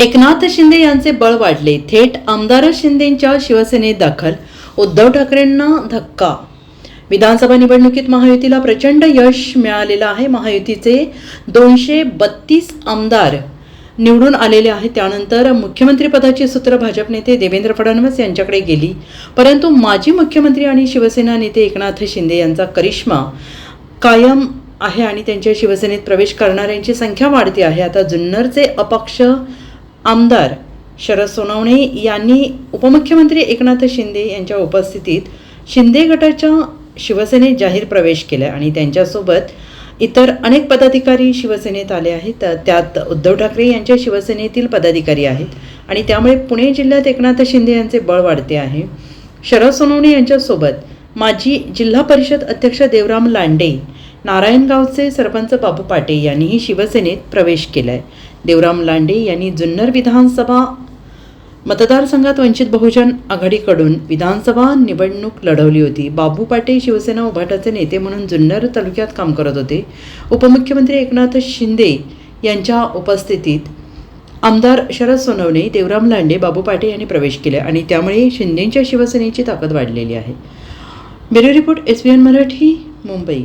एकनाथ शिंदे यांचे बळ वाढले. थेट आमदार शिंदेंच्या शिवसेनेत दाखल. उद्धव ठाकरेंना धक्का. विधानसभा निवडणुकीत महायुतीला प्रचंड यश मिळालेलं आहे. महायुतीचे दोनशे बत्तीस आमदार निवडून आलेले आहेत. त्यानंतर मुख्यमंत्रीपदाची सूत्र भाजप नेते देवेंद्र फडणवीस यांच्याकडे गेली. परंतु माजी मुख्यमंत्री आणि शिवसेना नेते एकनाथ शिंदे यांचा करिश्मा कायम आहे आणि त्यांच्या शिवसेनेत प्रवेश करणाऱ्यांची संख्या वाढते आहे. आता जुन्नरचे अपक्ष आमदार शरद सोनवणे यांनी उपमुख्यमंत्री एकनाथ शिंदे यांच्या उपस्थितीत शिंदे गटाच्या शिवसेनेत जाहीर प्रवेश केला आणि त्यांच्यासोबत इतर अनेक पदाधिकारी शिवसेनेत आले आहेत. त्यात उद्धव ठाकरे यांच्या शिवसेनेतील पदाधिकारी आहेत आणि त्यामुळे पुणे जिल्ह्यात एकनाथ शिंदे यांचे बळ वाढते आहे. शरद सोनवणे यांच्यासोबत माजी जिल्हा परिषद अध्यक्ष देवराम लांडे नारायणगावचे सरपंच बाबू पाटे यांनीही शिवसेनेत प्रवेश केला आहे देवराम लांडे यांनी जुन्नर विधानसभा मतदारसंघात वंचित बहुजन आघाडीकडून विधानसभा निवडणूक लढवली होती. बाबू पाटे शिवसेना उभाटाचे नेते म्हणून जुन्नर तालुक्यात काम करत होते. उपमुख्यमंत्री एकनाथ शिंदे यांच्या उपस्थितीत आमदार शरद सोनवणे देवराम लांडे बाबू पाटे यांनी प्रवेश केला आणि त्यामुळे शिंदेंच्या शिवसेनेची ताकद वाढलेली आहे. Bureau report S B N Marathi Mumbai.